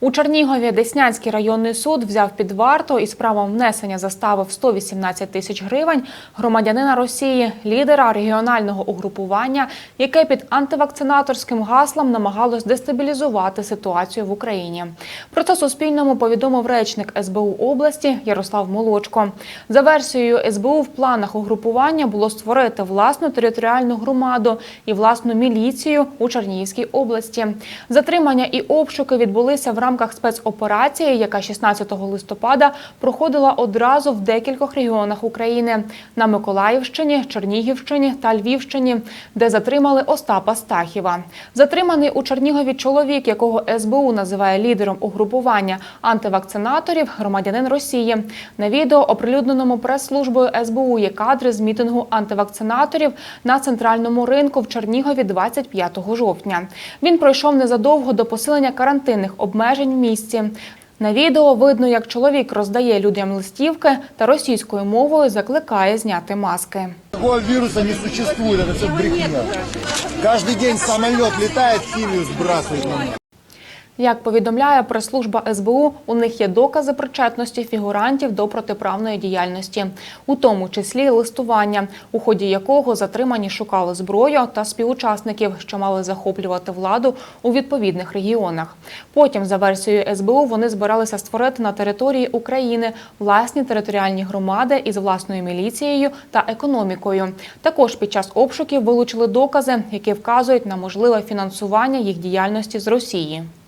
У Чернігові Деснянський районний суд взяв під варту із правом внесення застави в 118 тисяч гривень громадянина Росії, лідера регіонального угрупування, яке під антивакцинаторським гаслом намагалось дестабілізувати ситуацію в Україні. Про це Суспільному повідомив речник СБУ області Ярослав Молочко. За версією СБУ, в планах угрупування було створити власну територіальну громаду і власну міліцію у Чернігівській області. Затримання і обшуки відбулися в рамках спецоперації, яка 16 листопада проходила одразу в декількох регіонах України на Миколаївщині, Чернігівщині та Львівщині, де затримали Остапа Стахіва. Затриманий у Чернігові чоловік, якого СБУ називає лідером угрупування антивакцинаторів, громадянин Росії. На відео, оприлюдненому прес-службою СБУ, є кадри з мітингу антивакцинаторів на центральному ринку в Чернігові 25 жовтня. Він пройшов незадовго до посилення карантинних обмежень в місті. На відео видно, як чоловік роздає людям листівки та російською мовою закликає зняти маски. Такого вируса не существует, это все брехня. Каждый день самолет летает, химию сбрасывает на нас. Як повідомляє прес-служба СБУ, у них є докази причетності фігурантів до протиправної діяльності, у тому числі листування, у ході якого затримані шукали зброю та співучасників, що мали захоплювати владу у відповідних регіонах. Потім, за версією СБУ, вони збиралися створити на території України власні територіальні громади із власною міліцією та економікою. Також під час обшуків вилучили докази, які вказують на можливе фінансування їх діяльності з Росії.